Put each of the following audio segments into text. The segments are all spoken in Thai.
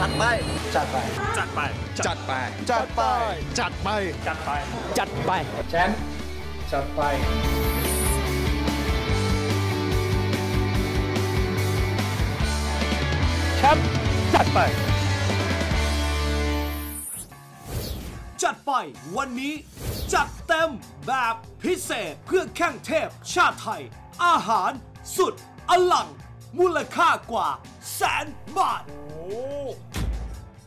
จัดไป จัดไป จัดไป จัดไป จัดไป จัดไป จัดไป จัดไปแชมป์จัดไปแชมป์จัดไป จัดไปวันนี้ จัดเต็มแบบพิเศษเพื่อแข่งเทพชาติไทย อาหารสุดอลัง มูลค่ากว่าแสนบาท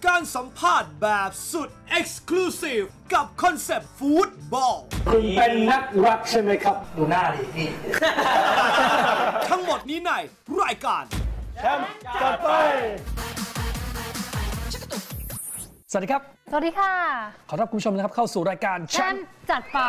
การสัมภาษณ์แบบสุด Exclusive กับคอนเซปต์ฟู้ดบอล คุณเป็นนักรักใช่ไหมครับ ดูหน้าดิพี่ ทั้งหมดนี้ในรายการจัดไป สวัสดีครับ สวัสดีค่ะ ขอรับคุณผู้ชมนะครับเข้าสู่รายการแชแชมมป์ป์จัดไป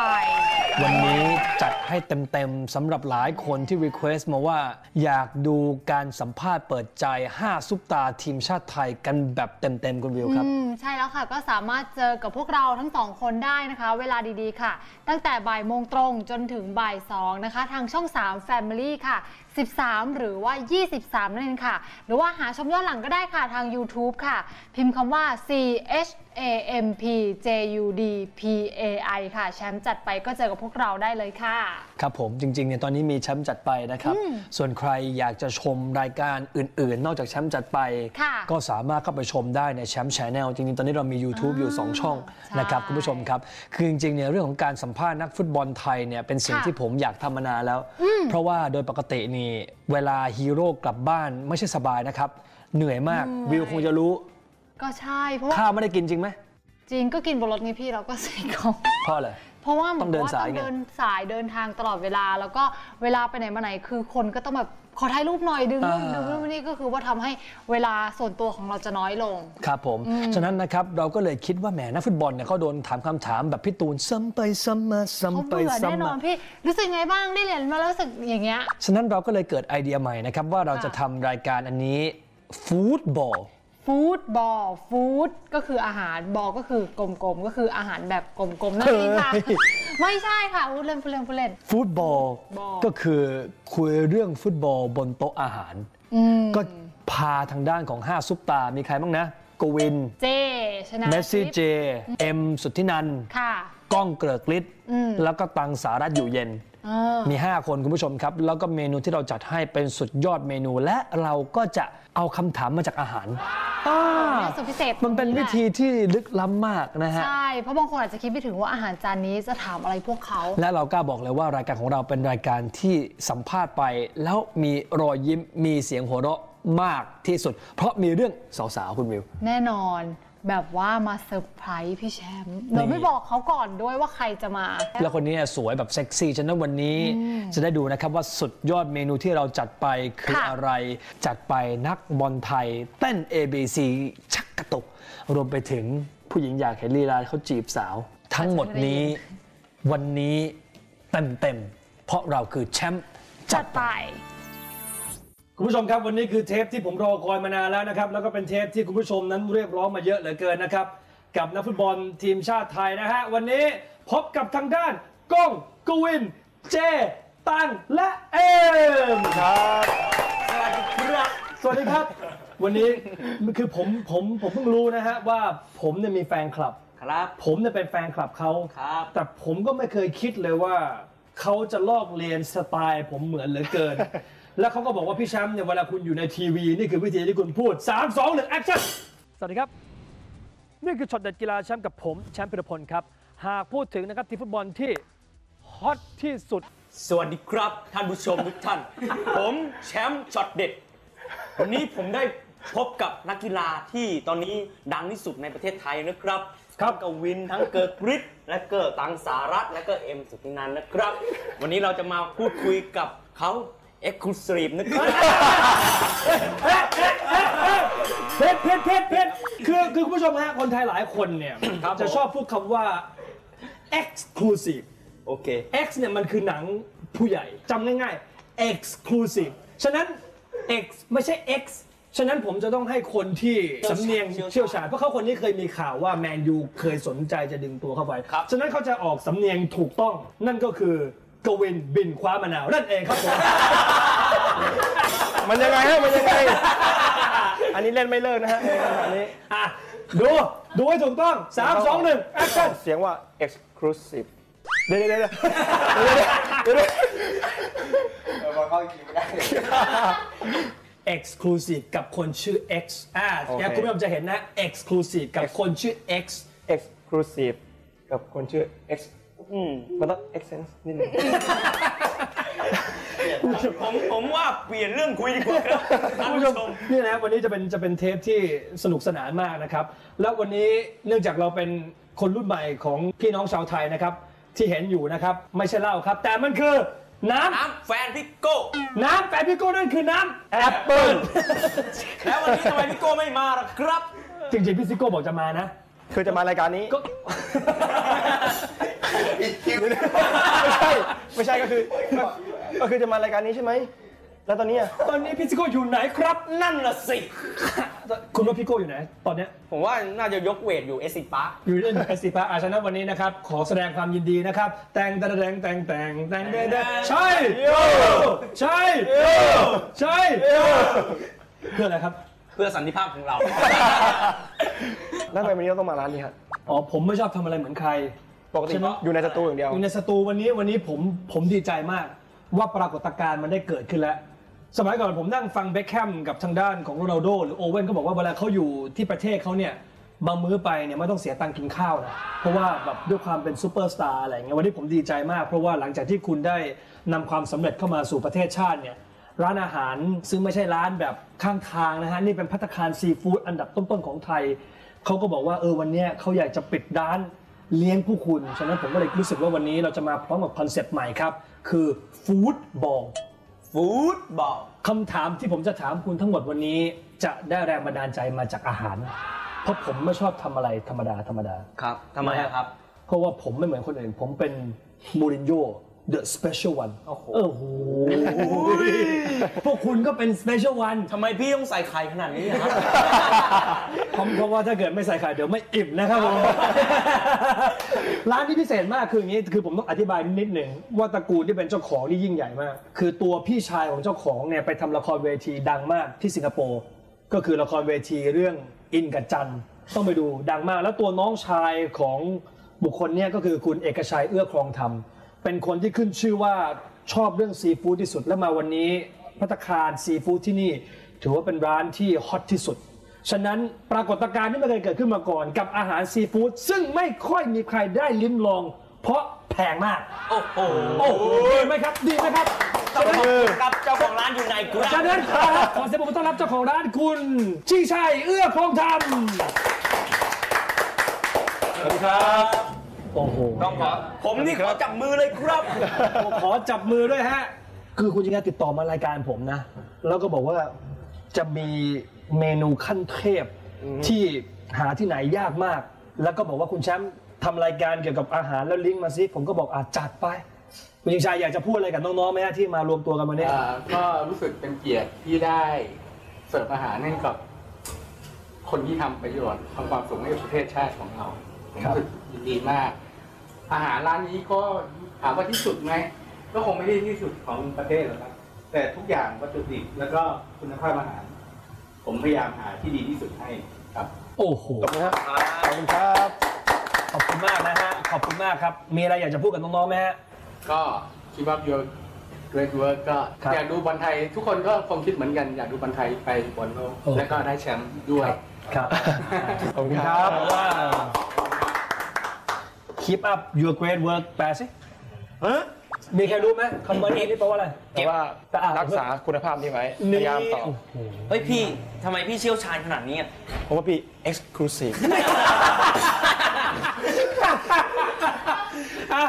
วันนี้จัดให้เต็มๆสำหรับหลายคนที่รีเควสต์มาว่า อยากดูการสัมภาษณ์เปิดใจ 5 ซุปตาทีมชาติไทยกันแบบเต็มๆคุณวิวครับ อืมใช่แล้วค่ะก็สามารถเจอกับพวกเราทั้งสองคนได้นะคะ เวลาดีๆค่ะ ตั้งแต่บ่ายโมงตรงจนถึงบ่าย2นะคะ ทางช่อง 3 Family ค่ะ 13 หรือว่า 23 นั่นเองค่ะ หรือว่าหาชมย้อนหลังก็ได้ค่ะทาง YouTube ค่ะ พิมพ์คำว่า C H A M P J U D P A I ค่ะ แชมป์จัดไปก็เจอกับพวกเราได้เลยค่ะ ครับผมจริงๆเนี่ยตอนนี้มีแชมป์จัดไปนะครับ ส่วนใครอยากจะชมรายการอื่นๆ นอกจากแชมป์จัดไปค่ะก็สามารถเข้าไปชมได้ในแชมป์ชแนลจริงๆ ตอนนี้เรามี YouTube อยู่ 2 ช่องใช่นะครับคุณผู้ชมครับ คือจริงๆเนี่ยเรื่องของการสัมภาษณ์นักฟุตบอลไทยเนี่ยเป็นสิ่งค่ะที่ผมอยากทำมานานแล้ว เพราะว่าโดยปกตินี่เวลาฮีโร่กลับบ้านไม่ใช่สบายนะครับเหนื่อยมากวิวคงจะรู้ ก็ใช่เพราะว่าข้าวไม่ได้กินจริงไหมจริงก็กินบนรถไงพี่เราก็ใส่ของเพราะอะไร เพราะว่าหมืต้องเดินว่าสายไงต้องเดินสายเดินทางตลอดเวลา แล้วก็เวลาไปไหนมาไหนคือคนก็ต้องแบบขอถ่ายรูปหน่อยดึงนู่นดึงนู่นนี่ก็คือว่าทำให้เวลาส่วนตัวของเราจะน้อยลง ครับผม ฉะนั้นนะครับเราก็เลยคิดว่าแหมนักฟุตบอลเนี่ยเขาโดนถามคำถามแบบพี่ตูนซ้ำไปซ้ำมาเขาซ้ำไปเบื่อแน่ซ้ำนอมานพี่รู้สึกไงบ้างได้เหรียญมาแล้วรู้สึกอย่างเงี้ย ฉะนั้นเราก็เลยเกิดไอเดียใหม่นะครับว่าเราค่ะจะทำรายการอันนี้ฟู้ดบอล ฟู้ดบอลฟู้ดก็คืออาหารบอลก็คือกลมๆก็คืออาหารแบบกลมๆนั่นเองค่ะเฮ้ย ไม่ใช่ค่ะพูดเล่นพูดเล่นพูดเล่นฟู้ดบอลบอล ก็คือคุยเรื่องฟุตบอลบนโต๊ะอาหาร อืมก็พาทางด้านของ 5 ซุปตา มีใครบ้างนะ กวิน เจชนะเมสซี่ทิพย์เจ เอ็มสุทธินันท์ค่ะ ก้องเกริกฤทธิ์อืมแล้วก็ตังสารัตอยู่เย็นเออมี 5 คนคุณผู้ชมครับ แล้วก็เมนูที่เราจัดให้เป็นสุดยอดเมนู และเราก็จะเอาคำถามมาจากอาหารอ่าเนี่ยสุดพิเศษมันเป็นวิธีที่ลึกล้ำมากนะฮะ ใช่ เพราะบางคนอาจจะคิดไม่ถึงว่าอาหารจานนี้จะถามอะไรพวกเขา และเรากล้าบอกเลยว่ารายการของเราเป็นรายการที่สัมภาษณ์ไป แล้วมีรอยยิ้มมีเสียงหัวเราะมากที่สุด เพราะมีเรื่องสาวๆคุณวิว แน่นอน แบบว่ามาเซอร์ไพรส์พี่แชมป์โดยไม่บอกเขาก่อนด้วยว่าใครจะมา แล้วคนนี้สวยแบบเซ็กซี่ฉะนั้นวันนี้จะได้ดูนะครับว่าสุดยอดเมนูที่เราจัดไปคือค่ะอะไร จัดไปนักบอลไทย เต้น ABC ชักกระตุก รวมไปถึงผู้หญิงอยากเห็นลีลาเขาจีบสาว ทั้งหมดนี้วันนี้เต็มๆเพราะเราคือแชมป์จัดไป คุณผู้ชมครับวันนี้คือเทปที่ผมรอคอยมานานแล้วนะครับ แล้วก็เป็นเทปที่คุณผู้ชมนั้นเรียกร้องมาเยอะเหลือเกินนะครับ กับนักฟุตบอลทีมชาติไทยนะฮะ วันนี้พบกับทางด้านก้องกวิน เจ ตังและเอ็มครับสวัสดีครับสวัสดีครับ วันนี้คือผมผมผมเพิ่งรู้นะฮะว่าผมเนี่ยมีแฟนคลับ ครับ ผมเนี่ยเป็นแฟนคลับเขาครับ แต่ผมก็ไม่เคยคิดเลยว่าเขาจะลอกเรียนสไตล์ผมเหมือนเหลือเกิน แล้วเขาก็บอกว่าพี่แชมป์เนี่ยเวลาคุณอยู่ในทีวี นี่คือวิธีที่คุณพูด 3 2 1แอคชั่นสวัสดีครับ นี่คือช็อตเด็ดกีฬาแชมป์กับผม แชมป์พิรพลครับ หากพูดถึงนะครับทีมฟุตบอลที่ฮอตที่สุด สวัสดีครับ ท่านผู้ชมทุกท่าน ผมแชมป์ช็อตเด็ด วันนี้ผมได้พบกับนักกีฬาที่ตอนนี้ดังที่สุดในประเทศไทยนะครับครับทั้งกวินทั้งเกิร์กฤทธิ์และก็ตังสารัตน์และก็เอ็มสุธินันท์นะครับ วันนี้เราจะมาพูดคุยกับเขา เอ็กซ์คลูซีฟนะครับเพชรเพชรเพชรเพชรคือคือคุณผู้ชมฮะคนไทยหลายคนเนี่ยครับจะผมชอบพูดคำว่า exclusive โอเค X เนี่ยมันคือหนังผู้ใหญ่จำง่ายๆ exclusive ฉะนั้น X ไม่ใช่ X ฉะนั้นผมจะต้องให้คนที่สำเนียงเชี่ยวชาญเชี่ยวชาญเพราะเขาคนนี้เคยมีข่าวว่าแมนยูเคยสนใจจะดึงตัวเข้าไปครับฉะนั้นเขาจะออกสำเนียงถูกต้องนั่นก็คือ กวินบินคว้ามะนาวนั่นเองครับผม มันยังไงฮะมันยังไง อันนี้เล่นไม่เลิกนะฮะอันนี้อะดูดูให้ถูกต้องสามสองหนึ่งแอคชั่นเสียงว่า exclusive เดี๋ยวเดี๋ยวเดี๋ยวเดี๋ยวเดี๋ยวเดี๋ยว exclusive กับคนชื่อ X อ่าโอเคเนี่ยคุณผู้ชมจะเห็นนะ exclusive กับคนชื่อ X exclusive กับคนชื่อ X อืมมันต้อง accent นิดนึงผมผมว่าเปลี่ยนเรื่องคุยดีกว่าครับท่านคุณผู้ผู้ชชมมนี่นะวันนี้จะเป็นจะเป็นเทปที่สนุกสนานมากนะครับ แล้ววันนี้เนื่องจากเราเป็นคนรุ่นใหม่ของพี่น้องชาวไทยนะครับ ที่เห็นอยู่นะครับ ไม่ใช่เหล้าครับ แต่มันคือน้ำน้ำแฟนพี่โก้ น้ำแปดพิโก้นั่นคือน้ำแอปเปิลแล้ววันนี้ทำไมพี่โก้ไม่มาล่ะครับ จริงๆพี่ซิโก้บอกจะมานะ คือจะมารายการนี้ก็ ไม่ใช่ ไม่ใช่ก็คือก็คือจะมารายการนี้ใช่ไหม แล้วตอนนี้อะตอนนี้พี่ซิโก้อยู่ไหนครับ นั่นน่ะสิ คุณว่าพี่โก้อยู่ไหน ตอนเนี้ยผมว่าน่าจะยกเวทอยู่เอสิปาร์อยู่เล่นเอสซีพาอาชนะวันนี้นะครับ ขอแสดงความยินดีนะครับ แต่งแต่งแต่งแต่งแต่งแต่งแต่งใช่ใช่ใช่เพื่ออะไรครับ เพื่อสันติภาพของเรา แล้วทำไมวันนี้เราต้องมาร้านนี้ฮะ อ๋อผมไม่ชอบทำอะไรเหมือนใคร ปกติใช่ไหมอยู่ในสตูอย่างเดียว อยู่ในสตูวันนี้วันนี้ผมผมดีใจมาก ว่าปรากฏการณ์มันได้เกิดขึ้นแล้ว สมัยก่อนผมนั่งฟังเบคแฮมกับทางด้านของโรนัลโดหรือโอเว่นก็บอกว่าเวลาเขาอยู่ที่ประเทศเขาเนี่ยบางมื้อไปเนี่ยไม่ต้องเสียตังค์กินข้าวนะเพราะว่าแบบด้วยความเป็นซูเปอร์สตาร์อะไรเงี้ยวันนี้ผมดีใจมากเพราะว่าหลังจากที่คุณได้นำความสำเร็จเข้ามาสู่ประเทศชาติเนี่ยร้านอาหารซึ่งไม่ใช่ร้านแบบข้างทางนะฮะนี่เป็นพัตตาคารซีฟู้ดอันดับต้นๆของไทยเขาก็บอกว่าเออวันเนี้ยเขาอยากจะปิดร้าน เลี้ยงผู้คุณ ฉะนั้นผมก็เลยรู้สึกว่าวันนี้เราจะมาพร้อมกับคอนเซปต์ใหม่ครับ คือฟู้ดบอลฟู้ดบอลคำถามที่ผมจะถามคุณทั้งหมดวันนี้ จะได้แรงบันดาลใจมาจากอาหาร เพราะผมไม่ชอบทำอะไรธรรมดาธรรมดา ครับทำไมอะครับ เพราะว่าผมไม่เหมือนคนอื่น ผมเป็นมูรินโญ่ the special one โอ้โหโอ้โหพวกคุณก็เป็น special one ทำไมพี่ต้องใส่ไข่ขนาดนี้อะครับ ผมเพราะว่าถ้าเกิดไม่ใส่ไข่เดี๋ยวไม่อิ่มนะครับผม ร้านที่พิเศษมากคืออย่างนี้คือผมต้องอธิบายนิดหนึ่งว่าตระกูลที่เป็นเจ้าของนี่ยิ่งใหญ่มาก คือตัวพี่ชายของเจ้าของเนี่ยไปทำละครเวทีดังมากที่สิงคโปร์ก็คือละครเวทีเรื่องอินกับจันทร์ต้องไปดูดังมาก แล้วตัวน้องชายของบุคคลเนี่ยก็คือคุณเอกชัยเอื้อครองธรรม เป็นคนที่ขึ้นชื่อว่าชอบเรื่องซีฟู้ดที่สุด และมาวันนี้พัตตาคารซีฟู้ดที่นี่ ถือว่าเป็นร้านที่ฮอตที่สุด ฉะนั้นปรากฏการณ์ที่ไม่เคยเกิดขึ้นมาก่อน กับอาหารซีฟู้ดซึ่งไม่ค่อยมีใครได้ลิ้มลอง เพราะแพงมาก โอ้โหโอ้โหดีไหมครับ ดีไหมครับขอบคุณครับเจ้าของร้านอยู่ในกราฉะนั้นขอขอเสียงปรบมือต้อนรับเจ้าของร้านคุณชิงชัยเอื้อคงธรรม สวัสดีครับ โอ้โหต้องขอผมนี่ขอจับมือเลยครับขอจับมือด้วยฮะ คือคุณจิงาติดต่อมารายการผมนะ แล้วก็บอกว่าจะมีเมนูขั้นเทพที่หาที่ไหนยากมาก แล้วก็บอกว่าคุณแชมป์ทำรายการเกี่ยวกับอาหารแล้วลิงก์มาซิ ผมก็บอกอาจัดไป คุณยิงชายอยากจะพูดอะไรกับน้องๆไหมฮะที่มารวมตัวกันวันนี้อ่าก็รู้สึกเป็นเกียรติที่ได้เสิร์ฟอาหารให้กับคนที่ทำประโยชน์ทำความสุขให้กับประเทศชาติของเราผมครับรู้สึกยินดีมาก อาหารร้านนี้ก็ถามว่าที่สุดไหมก็คงไม่ได้ที่สุดของประเทศหรอกครับ แต่ทุกอย่างวัตถุดิบแล้วก็คุณภาพอาหาร ผมพยายามหาที่ดีที่สุดให้ครับ โอ้โหขอบคุณครับขอบคุณครับขอบคุณมากนะฮะขอบคุณมากครับ มีอะไรอยากจะพูดกับน้องๆไหมฮะก็คิดว่า your great work ก็ครับอยากดูบอลไทย ทุกคนก็คงคิดเหมือนกันอยากดูบอลไทยไปบอลโลกโอ้และก็ได้แชมป์ด้วยครับขอบคุณครับว่า keep up your great work แปลสิมีใครรู้ไหมคำว่านี้นี่แปลว่าอะไรแต่ว่าแต่อะรักษาคุณภาพนี้ไว้พนี่ยายามต่อโอ้โหเฮ้ยพี่ทำไมพี่เชี่ยวชาญขนาดนี้อะเพราะว่าพี่ exclusive อะ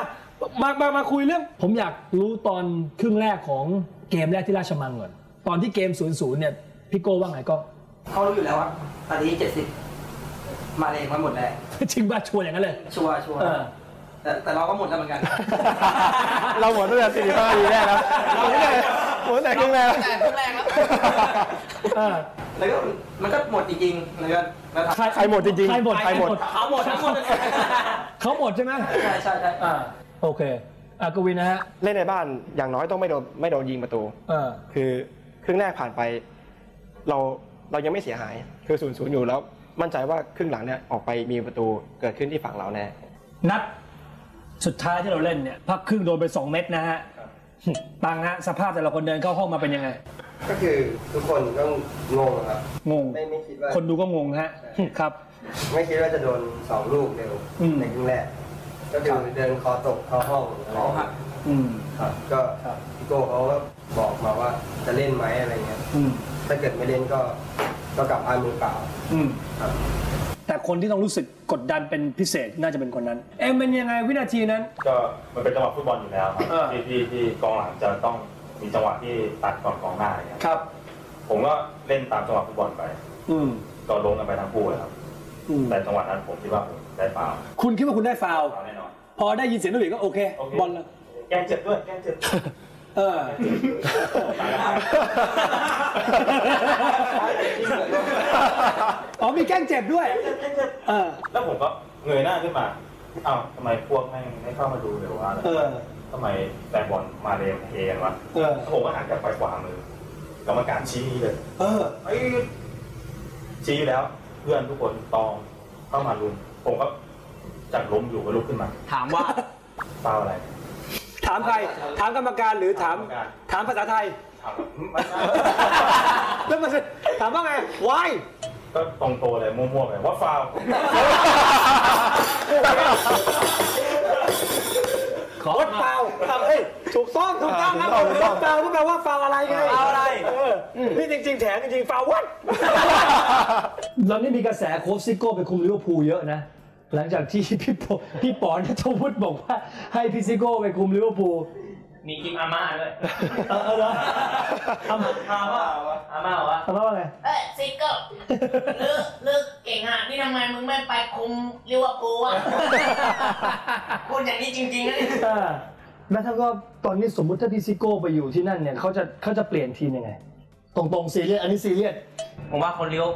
มามามาคุยเรื่อง ผมอยากรู้ตอนครึ่งแรกของเกมแรกที่ราชมังก่อน ตอนที่เกม 0-0 เนี่ย พี่โก้ว่าไงก็เขารู้อยู่แล้วว่าตอนนี้เจ็ดสิบ มาเองมาหมดแล้วจริงบ้าชวนอย่างนั้นเลย ชัวร์ชัวร์เออ แต่แต่เราก็หมดแล้วเหมือนกัน เราหมดตั้งแต่สี่ห้าทีแรกแล้วหมดตั้งแต่หมดตั้งแต่ครึ่งแรกแต่ครึ่งแรกแล้ว เออแล้วก็มันก็หมดจริงๆแล้วก็แล้วทำ ใครหมดจริงๆใครหมดใครหมด เขาหมดทั้งหมดเลย เขาหมดใช่ไหมใช่ใช่ใช่ อ่าโอเคอะกวินนะฮะเล่นในบ้านอย่างน้อยต้องไม่โดนไม่โดนยิงประตู เออ คือครึ่งแรกผ่านไป เราเรายังไม่เสียหาย คือศูนย์ศูนย์อยู่แล้ว มั่นใจว่าครึ่งหลังเนี่ยออกไปมีประตูเกิดขึ้นที่ฝั่งเราแน่นัดสุดท้ายที่เราเล่นเนี่ยพักครึ่งโดนไป 2 เม็ดนะฮะตังฮะสภาพแต่ละคนเดินเข้าห้องมาเป็นยังไง ก็คือทุกคนก็งงครับงงไม่ไม่คิดว่าคนดูก็งงฮะครับ ไม่คิดว่าจะโดนสองลูกเร็วอืมในครึ่งแรกก็คือเดินคอตกเข้าห้องคอหักอืมครับ ก็พี่โก้เขาก็บอกมาว่าจะเล่นไหมอะไรเงี้ยอืมถ้าเกิดไม่เล่นก็ ก็กลับบ้านมือเปล่าอืมครับ แต่คนที่ต้องรู้สึกกดดันเป็นพิเศษน่าจะเป็นคนนั้น เอ็มเป็นยังไงวินาทีนั้น ก็มันเป็นจังหวะฟุตบอลอยู่แล้วคเอรัอบที่ที่ที่กองหลังจะต้องมีจังหวะที่ตัดก่อนกองหน้าอย่างเงี้ยครับ ผมก็เล่นตามจังหวะฟุตบอลไปอืมก็ลงกันไปทั้งคู่เลยครับอืมแต่จังหวะนั้นผมคิดว่าผมได้ฟาวล์คุณคิดว่าคุณได้ฟาวล์ฟาวล์แน่นอนพอได้ยินเสียงนักเรียนก็โอเคโอเคบอลแล้วแกล้งเจ็บด้วยแกล้งเจ็บ เอออ๋อมีแกล้งเจ็บด้วย เออ แล้วผมก็เงยหน้าขึ้นมาอ้าวทำไมพวกไม่ไม่เข้ามาดูเลยวะอะไรเออ ทำไมแฟนบอลมาเรมเฮกันวะเออแล้วผมก็หันกลับไปขวามือกรรมการชี้เลย เออไอ้ยชี้แล้วเพื่อนทุกคนตองเข้ามารุมผมก็จัดล้มอยู่ก็ลุกขึ้นมา ถามว่าฟาวอะไร ถามใคร ถามกรรมการหรือถามกรรมการถามภาษาไทย ถามว่าไม่ใช่แล้วมันถามว่าไง why ก็ตรงโตเลยมั่วๆไปว่าฟาวขอฟาวเฮ้ยถูกต้องถูกต้องครับถูกต้องฟาวก็แปลว่าฟาวอะไรไงฟาวอะไรเออนี่จริง ๆ แถมจริงๆฟาววัดเรานี่มีกระแสโค้ชซิโก้ไปคุมลิเวอร์พูลเยอะนะ หลังจากที่พี่ปอพี่ปอนทวุฒิบอกว่า ให้พี่ซิโก้ไปคุมลิเวอร์พูลมีกิมอาม่าด้วยเออเออเหรออามาอาม่าอาม่าบอกว่าอามาว่าไงเอ้ยซิกเกอร์ลึกลึกเก่งอะนี่ทำไมมึงไม่ไปคุมลิเวอร์พูลอะพูดอย่างนี้จริงๆนะเนี่ยอ่าแล้วถ้าก็ตอนนี้สมมุติถ้าพี่ซิโก้ไปอยู่ที่นั่นเนี่ยเขาจะเขาจะเปลี่ยนทีมยังไง ตรงๆซีเรียสอันนี้ซีเรียสผมว่าคนเลี้ยว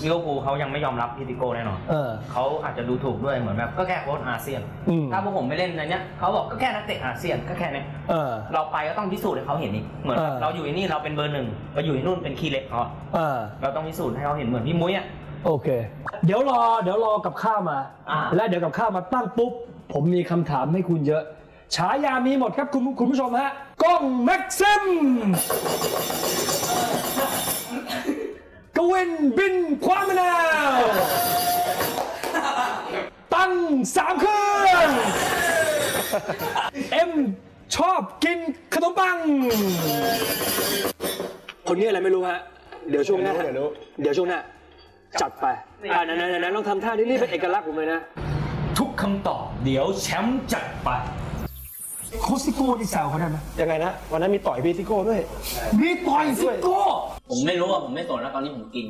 เลี้ยวภูลเขายังไม่ยอมรับพิติโก้แน่นอนเออ เขาอาจจะดูถูกด้วยเหมือนแบบก็แค่โค้ชอาเซียน อืม ถ้าพวกผมไปเล่นในเนี้ยเขาบอกก็แค่นักเตะอาเซียนก็แค่เนี้ยเออ เราไปก็ต้องพิสูจน์ให้เขาเห็นนี่เหมือนเออ เราอยู่ที่นี่เราเป็นเบอร์หนึ่งไปอยู่ที่นู่นเป็นคีย์เล็กเขาอะเออ เราต้องพิสูจน์ให้เขาเห็นเหมือนพี่มุ้ยอะ โอเค เดี๋ยวรอ เดี๋ยวรอกับข้าวมา อ่า และเดี๋ยวกับข้าวมาตั้งปุ๊บ ผมมีคำถามให้คุณเยอะ ฉายามีหมดครับคุณคุณผู้ชมฮะ กล้องแม็กซิม กวินบินความมะนาว ตั้งสามเครื่องเอ็มชอบกินขนมปัง คนนี้อะไรไม่รู้ฮะ เดี๋ยวช่วงหน้า เดี๋ยวรู้ เดี๋ยวช่วงหน้า จัดไปอ่าไหนๆๆๆลองทำท่านี้นี่เป็นเอกลักษณ์ผมเลยนะ ทุกคำตอบเดี๋ยวแชมป์จัดไป โคชซิโก้ที่แซวเขาได้ไหมยังไงนะ วันนั้นมีต่อยพี่ซิโก้ด้วย มีต่อยซิโก้ ผมไม่รู้ว่าผมไม่สนแล้วตอนนี้ผมกิน